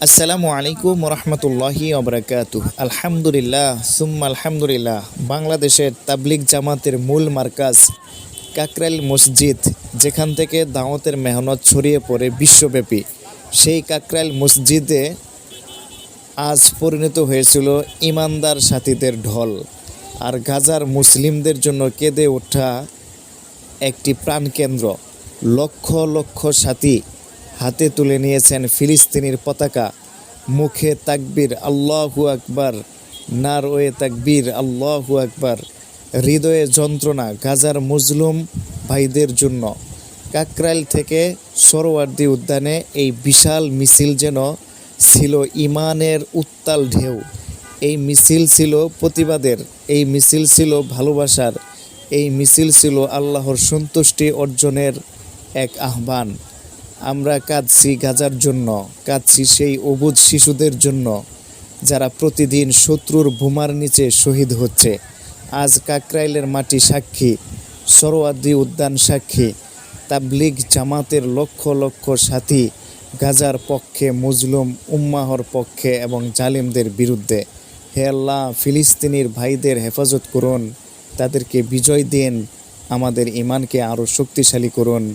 আসসালামু আলহামদুলিল্লাহ আলহামদুলিল্লাহ। বাংলাদেশের তাবলিক জামাতের মূল মার্কাজ কাকরাইল মসজিদ, যেখান থেকে দাওয়াতের মেহনত ছড়িয়ে পড়ে বিশ্বব্যাপী। সেই কাকরাইল মসজিদে আজ পরিণত হয়েছিল ইমানদার সাথীদের ঢল। আর গাজার মুসলিমদের জন্য কেঁদে ওঠা একটি প্রাণকেন্দ্র। লক্ষ লক্ষ সাথী হাতে তুলে নিয়েছেন ফিলিস্তিনির পতাকা। মুখে তাকবীর, আল্লাহু আকবার। নার ওয়ে তাকবীর, আল্লাহু আকবার। হৃদয়ে যন্ত্রণা, গাজার মুজলুম ভাইদের জন্য। কাকরাইল থেকে সরোয়ার্দি উদ্যানে এই বিশাল মিছিল যেন ছিল ইমানের উত্তাল ঢেউ। এই মিছিল ছিল প্রতিবাদের, এই মিছিল ছিল ভালোবাসার, এই মিছিল ছিল আল্লাহর সন্তুষ্টি অর্জনের এক আহ্বান। আমরা কাঁদছি গাজার জন্য, কাঁদছি সেই অবুধ শিশুদের জন্য, যারা প্রতিদিন শত্রুর বোমার নিচে শহীদ হচ্ছে। আজ কাকরাইলের মাটি সাক্ষী সরোয়াদি উদ্যান সাক্ষী, তাবলিগ জামাতের লক্ষ লক্ষ সাথী গাজার পক্ষে, মুজলুম উম্মাহর পক্ষে এবং জালিমদের বিরুদ্ধে। হে আল্লাহ, ফিলিস্তিনির ভাইদের হেফাজত করুন, তাদেরকে বিজয় দিন, আমাদের ইমানকে আরও শক্তিশালী করুন।